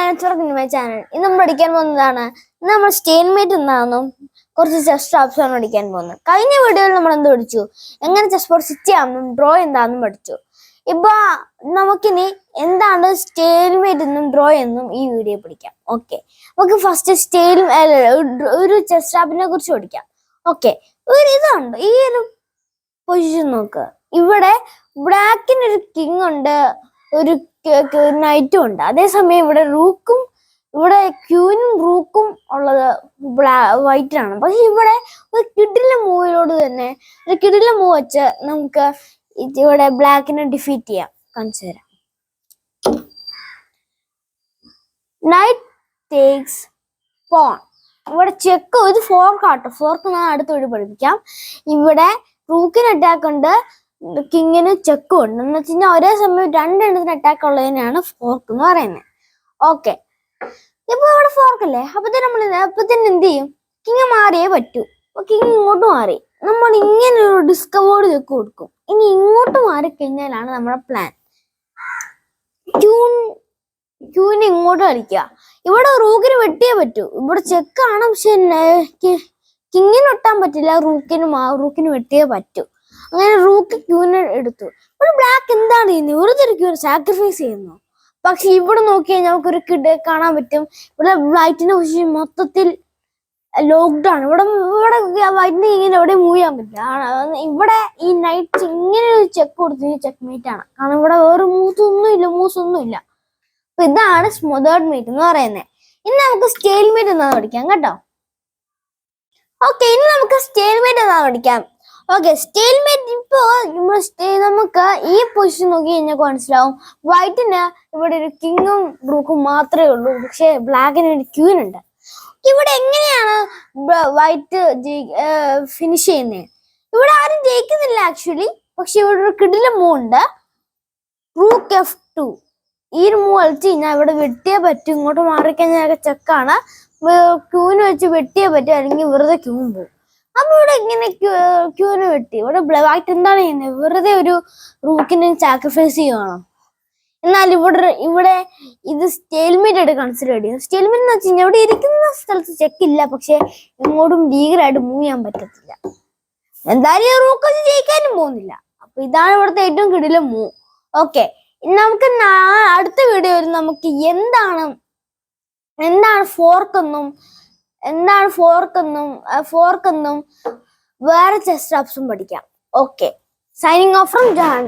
My channel ഇന്ന് നമ്മൾ പഠിക്കാൻ പോകുന്നതാണ്. ഇന്ന് നമ്മൾ സ്റ്റേൻമേറ്റ് എന്നാണെന്നും കുറച്ച് ചെസ് ആണ് പഠിക്കാൻ പോകുന്നത്. കഴിഞ്ഞ വീഡിയോയിൽ നമ്മൾ എന്ത് പഠിച്ചു? എങ്ങനെ ചെസ് ബോർഡ് സിറ്റ് ചെയ്യാമെന്നും ഡ്രോ എന്താണെന്നും പഠിച്ചു. ഇപ്പൊ നമുക്കിനി എന്താണ് സ്റ്റേൽമേറ്റ് എന്നും ഡ്രോ എന്നും ഈ വീഡിയോ പഠിക്കാം. ഓക്കെ നമുക്ക് ഫസ്റ്റ് സ്റ്റേൽ ഒരു ചെസ് ട്രാപ്പിനെ കുറിച്ച് പഠിക്കാം. ഓക്കെ ഒരു ഇതുണ്ട്. ഈ ഒരു പൊസിഷൻ നോക്ക്. ഇവിടെ ബ്ലാക്കിന് ഒരു കിങ് ഉണ്ട്. ഒരു നൈറ്റും ഉണ്ട്. അതേസമയം ഇവിടെ റൂക്കും ഇവിടെ ക്യൂനും റൂക്കും ഉള്ളത് ബ്ലാ വൈറ്റ് ആണ്. പക്ഷെ ഇവിടെ ഒരു കിഡിലെ മൂവിലോട് തന്നെ ഒരു കിഡിലെ മൂവ് വെച്ച് നമുക്ക് ഇവിടെ ബ്ലാക്കിനെ ഡിഫീറ്റ് ചെയ്യാം. കാണിച്ചു തരാം. നൈറ്റ് ടേക്സ് പോൺ ഇവിടെ ചെക്ക് ഇത് ഫോർക്ക് ആട്ടോ. ഫോർക്ക് ഞാൻ അടുത്ത വഴി പഠിപ്പിക്കാം. ഇവിടെ റൂക്കിന് അറ്റാക്ക് ഉണ്ട്. കിങ്ങിന് ചെക്കും ഉണ്ട്. എന്ന് വെച്ച് കഴിഞ്ഞാൽ ഒരേ സമയം രണ്ടെണ്ണത്തിന് അറ്റാക്ക് ഉള്ളതിനാണ് ഫോർക്ക് എന്ന് പറയുന്നത് ഓക്കെ ഇപ്പൊ ഇവിടെ ഫോർക്ക് അല്ലേ? അപ്പത്തേന് നമ്മൾ അപ്പത്തേന് എന്ത് ചെയ്യും? കിങ് മാറിയേ പറ്റൂ. അപ്പൊ കിങ് ഇങ്ങോട്ട് മാറി. നമ്മൾ ഇങ്ങനെ ഒരു ഡിസ്കവേർഡ് ചെക്ക് കൊടുക്കും. ഇനി ഇങ്ങോട്ട് മാറിക്കഴിഞ്ഞാലാണ് നമ്മുടെ പ്ലാൻ ക്യൂൺ ക്യൂവിന് ഇങ്ങോട്ട് കളിക്കുക ഇവിടെ റൂക്കിന് വെട്ടിയേ പറ്റൂ. ഇവിടെ ചെക്കാണ് പക്ഷെ കിങ്ങിന് ഒട്ടാൻ പറ്റില്ല. റൂക്കിന് റൂക്കിന് വെട്ടിയേ പറ്റൂ. അങ്ങനെ റൂക്ക് ക്യൂനെ എടുത്തു. ഒരു ബ്ലാക്ക് എന്താണ് ചെയ്യുന്നത്? വെറുതെ ഒരു സാക്രിഫൈസ് ചെയ്യുന്നു. പക്ഷെ ഇവിടെ നോക്കി കഴിഞ്ഞാൽ നമുക്കൊരു കിഡ് കാണാൻ പറ്റും. ഇവിടെ വൈറ്റിന്റെ പൊസിഷൻ മൊത്തത്തിൽ ലോക്ക്ഡൗൺ ഇവിടെ ഇവിടെ വൈറ്റിന് ഇങ്ങനെ എവിടെ മൂവ് ചെയ്യാൻ പറ്റില്ല. ഇവിടെ ഈ നൈറ്റ് ഇങ്ങനെ ഒരു ചെക്ക് കൊടുത്തു ചെക്ക് മേറ്റ് ആണ്. കാരണം ഇവിടെ വേറെ മൂസ് ഒന്നും ഇല്ല മൂസ് ഒന്നും ഇല്ല. അപ്പൊ ഇതാണ് സ്മൊതേർഡ് മീറ്റ് എന്ന് പറയുന്നത്. ഇനി നമുക്ക് സ്റ്റേൽമേറ്റ് മീറ്റ് എന്നാ പഠിക്കാം കേട്ടോ? ഓക്കെ ഇനി നമുക്ക് സ്റ്റേൽമേറ്റ് മീറ്റ് എന്നാ പഠിക്കാം? ഓക്കെ സ്റ്റേൽ മീറ്റ് ഇപ്പോ നമുക്ക് ഈ പൊസിഷൻ നോക്കി കഴിഞ്ഞാൽ മനസ്സിലാവും. വൈറ്റിന് ഇവിടെ ഒരു കിങ്ങും ബ്രൂക്കും മാത്രമേ ഉള്ളൂ. പക്ഷെ ബ്ലാക്കിന് ഒരു ക്യൂൻ ഉണ്ട്. ഇവിടെ എങ്ങനെയാണ് വൈറ്റ് ഫിനിഷ് ചെയ്യുന്നത് ഇവിടെ ആരും ജയിക്കുന്നില്ല ആക്ച്വലി പക്ഷെ ഇവിടെ ഒരു കിടില മൂവ് ഉണ്ട്. റൂക്ക് എഫ് ടു ഈ ഒരു മൂവ് കളിച്ച് കഴിഞ്ഞാൽ ഇവിടെ വെട്ടിയേ പറ്റും. ഇങ്ങോട്ട് മാറിക്കഴിഞ്ഞാൽ ചെക്കാണ് ക്യൂന് വെച്ച് വെട്ടിയേ പറ്റും. അല്ലെങ്കിൽ വെറുതെ ക്യൂൻ പോകും അപ്പൊ ഇവിടെ ഇങ്ങനെ ക്യൂന് വെട്ടി ഇവിടെ ബ്ലാക്ക് എന്താണ് ചെയ്യുന്നത് വെറുതെ ഒരു റൂക്കിനെ സാക്രിഫൈസ് ചെയ്യുവാണോ എന്നാൽ ഇവിടെ ഇവിടെ ഇത് സ്റ്റേൽമേറ്റ് ആയിട്ട് കൺസിഡർ ചെയ്യും സ്റ്റേൽമേറ്റ് എന്ന് വെച്ച് കഴിഞ്ഞാൽ ഇവിടെ ഇരിക്കുന്ന സ്ഥലത്ത് ചെക്ക് ഇല്ല. പക്ഷെ ഇങ്ങോട്ടും ലീഗലായിട്ട് മൂവ് ചെയ്യാൻ പറ്റത്തില്ല. എന്തായാലും റൂക്ക് വെച്ച് ജയിക്കാനും പോകുന്നില്ല. അപ്പൊ ഇതാണ് ഇവിടുത്തെ ഏറ്റവും കിടില മൂവ് ഓക്കെ നമുക്ക് അടുത്ത വീഡിയോയിൽ നമുക്ക് എന്താണ് എന്താണ് ഫോർക്ക് എന്നും എന്താണ് ഫോർക്ക് എന്നും ഫോർക്ക് എന്നും വേറെ ചെസ് ട്രാപ്സും പഠിക്കാം. Okay signing off from Jahan